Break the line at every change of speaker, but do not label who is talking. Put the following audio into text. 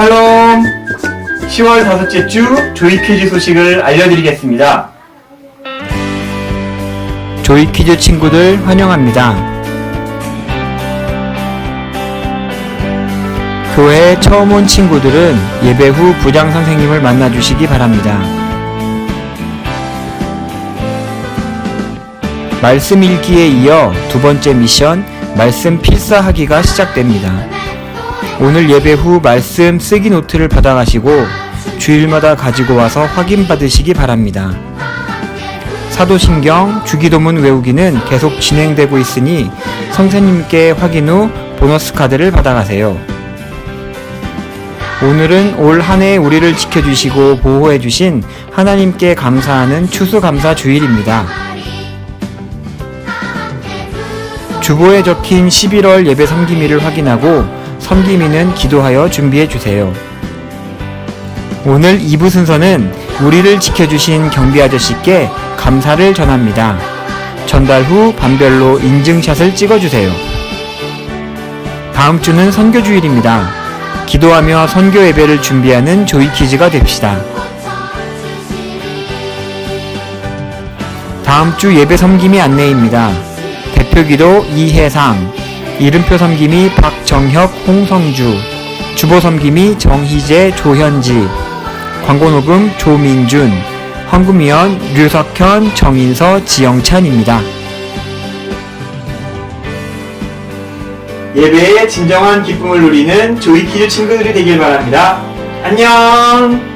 샬롬! 10월 다섯째 주 조이 퀴즈 소식을 알려드리겠습니다.
조이 퀴즈 친구들 환영합니다. 교회에 처음 온 친구들은 예배 후 부장 선생님을 만나 주시기 바랍니다. 말씀 읽기에 이어 두 번째 미션, 말씀 필사하기가 시작됩니다. 오늘 예배 후 말씀 쓰기 노트를 받아가시고 주일마다 가지고 와서 확인받으시기 바랍니다. 사도신경, 주기도문 외우기는 계속 진행되고 있으니 선생님께 확인 후 보너스 카드를 받아가세요. 오늘은 올 한 해 우리를 지켜주시고 보호해주신 하나님께 감사하는 추수감사 주일입니다. 주보에 적힌 11월 예배 섬기미를 확인하고 섬기미는 기도하여 준비해 주세요. 오늘 2부 순서는 우리를 지켜주신 경비 아저씨께 감사를 전합니다. 전달 후 반별로 인증샷을 찍어주세요. 다음 주는 선교주일입니다. 기도하며 선교 예배를 준비하는 조이키즈가 됩시다. 다음 주 예배 섬김이 안내입니다. 대표 기도 이혜상, 이름표 섬김이 박정혁, 홍성주, 주보 섬김이 정희재, 조현지, 광고 녹음 조민준, 황구미연, 류석현, 정인서, 지영찬입니다.
예배의 진정한 기쁨을 누리는 조이 퀴즈 친구들이 되길 바랍니다. 안녕!